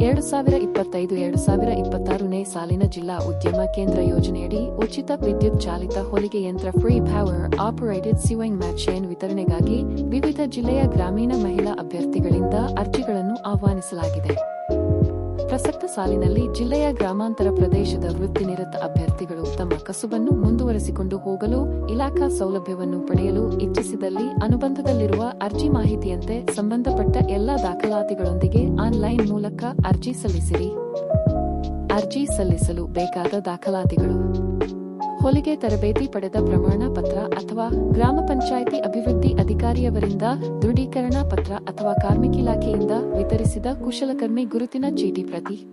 ಎರಡು ಸಾವಿರ ಇಪ್ಪತ್ತೈದು, ಎರಡು ಸಾವಿರ ಇಪ್ಪತ್ತಾರನೇ ಸಾಲಿನ ಜಿಲ್ಲಾ ಉದ್ಯಮ ಕೇಂದ್ರ ಯೋಜನೆಯಡಿ ಉಚಿತ ವಿದ್ಯುತ್ ಚಾಲಿತ ಹೊಲಿಗೆ ಯಂತ್ರ free power operated sewing machine ವಿತರಣೆಗಾಗಿ ವಿವಿಧ ಜಿಲ್ಲೆಯ ಗ್ರಾಮೀಣ ಮಹಿಳಾ ಅಭ್ಯರ್ಥಿಗಳಿಂದ ಅರ್ಜಿಗಳನ್ನು ಆಹ್ವಾನಿಸಲಾಗಿದೆ. ಪ್ರಸಕ್ತ ಸಾಲಿನಲ್ಲಿ ಜಿಲ್ಲೆಯ ಗ್ರಾಮಾಂತರ ಪ್ರದೇಶದ ವೃತ್ತಿನಿರತ ಅಭ್ಯರ್ಥಿಗಳು ತಮ್ಮ ಕಸುಬನ್ನು ಮುಂದುವರೆಸಿಕೊಂಡು ಹೋಗಲು ಇಲಾಖಾ ಸೌಲಭ್ಯವನ್ನು ಪಡೆಯಲು ಇಚ್ಛಿಸಿದಲ್ಲಿ ಅನುಬಂಧದಲ್ಲಿರುವ ಅರ್ಜಿ ಮಾಹಿತಿಯಂತೆ ಸಂಬಂಧಪಟ್ಟ ಎಲ್ಲಾ ದಾಖಲಾತಿಗಳೊಂದಿಗೆ ಆನ್ಲೈನ್ ಮೂಲಕ ಅರ್ಜಿ ಸಲ್ಲಿಸಿರಿ. ಅರ್ಜಿ ಸಲ್ಲಿಸಲು ಬೇಕಾದ ದಾಖಲಾತಿಗಳು. ಹೊಲಿಗೆ ತರಬೇತಿ ಪಡೆದ ಪ್ರಮಾಣ ಪತ್ರ ಅಥವಾ ಗ್ರಾಮ ಪಂಚಾಯಿತಿ ಅಭಿವೃದ್ಧಿ ಅಧಿಕಾರಿಯವರಿಂದ ದೃಢೀಕರಣ ಪತ್ರ ಅಥವಾ ಕಾರ್ಮಿಕ ಇಲಾಖೆಯಿಂದ ವಿತರಿಸಿದ ಕುಶಲಕರ್ಮಿ ಗುರುತಿನ ಚೀಟಿ ಪ್ರತಿ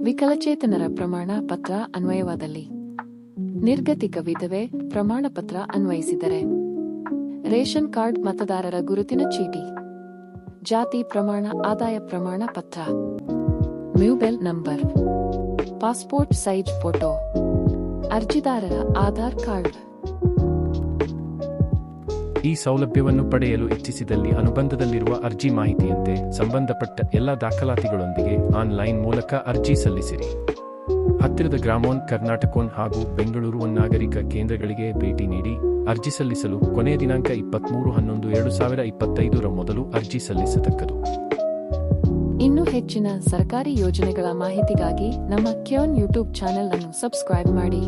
ವಿಕಲಚೇತನರ ಪ್ರಮಾಣ ಪತ್ರ ಅನ್ವಯವಾದಲ್ಲಿ. ನಿರ್ಗತಿಕ ವಿಧವೆ ಪ್ರಮಾಣ ಪತ್ರ ಅನ್ವಯಿಸಿದರೆ. ರೇಷನ್ ಕಾರ್ಡ್ ಮತದಾರರ ಗುರುತಿನ ಚೀಟಿ. ಜಾತಿ ಪ್ರಮಾಣ, ಆದಾಯ ಪ್ರಮಾಣ ಪತ್ರ. Mobile number. Passport size photo. ಅರ್ಜಿದಾರರ ಆಧಾರ್ ಕಾರ್ಡ್. ಈ ಸೌಲಭ್ಯವನ್ನು ಪಡೆಯಲು ಇಚ್ಛಿಸಿದಲ್ಲಿ ಅನುಬಂಧದಲ್ಲಿರುವ ಅರ್ಜಿ ಮಾಹಿತಿಯಂತೆ ಸಂಬಂಧಪಟ್ಟ ಎಲ್ಲ ದಾಖಲಾತಿಗಳೊಂದಿಗೆ ಆನ್ಲೈನ್ ಮೂಲಕ ಅರ್ಜಿ ಸಲ್ಲಿಸಿರಿ. ಹತ್ತಿರದ ಗ್ರಾಮೋನ್, ಕರ್ನಾಟಕೋನ್ ಹಾಗೂ ಬೆಂಗಳೂರು ನಾಗರಿಕ ಕೇಂದ್ರಗಳಿಗೆ ಭೇಟಿ ನೀಡಿ ಅರ್ಜಿ ಸಲ್ಲಿಸಲು ಕೊನೆಯ ದಿನಾಂಕ ಇಪ್ಪತ್ಮೂರು ಹನ್ನೊಂದು ಎರಡು ಸಾವಿರ ಇಪ್ಪತ್ತೈದರ ಮೊದಲು ಅರ್ಜಿ ಸಲ್ಲಿಸತಕ್ಕದು. ಇನ್ನೂ ಹೆಚ್ಚಿನ ಸರ್ಕಾರಿ ಯೋಜನೆಗಳ ಮಾಹಿತಿಗಾಗಿ ನಮ್ಮ ಕ್ಯೋನ್ ಯೂಟ್ಯೂಬ್ ಚಾನೆಲ್ ಅನ್ನು ಸಬ್ಸ್ಕ್ರೈಬ್ ಮಾಡಿ.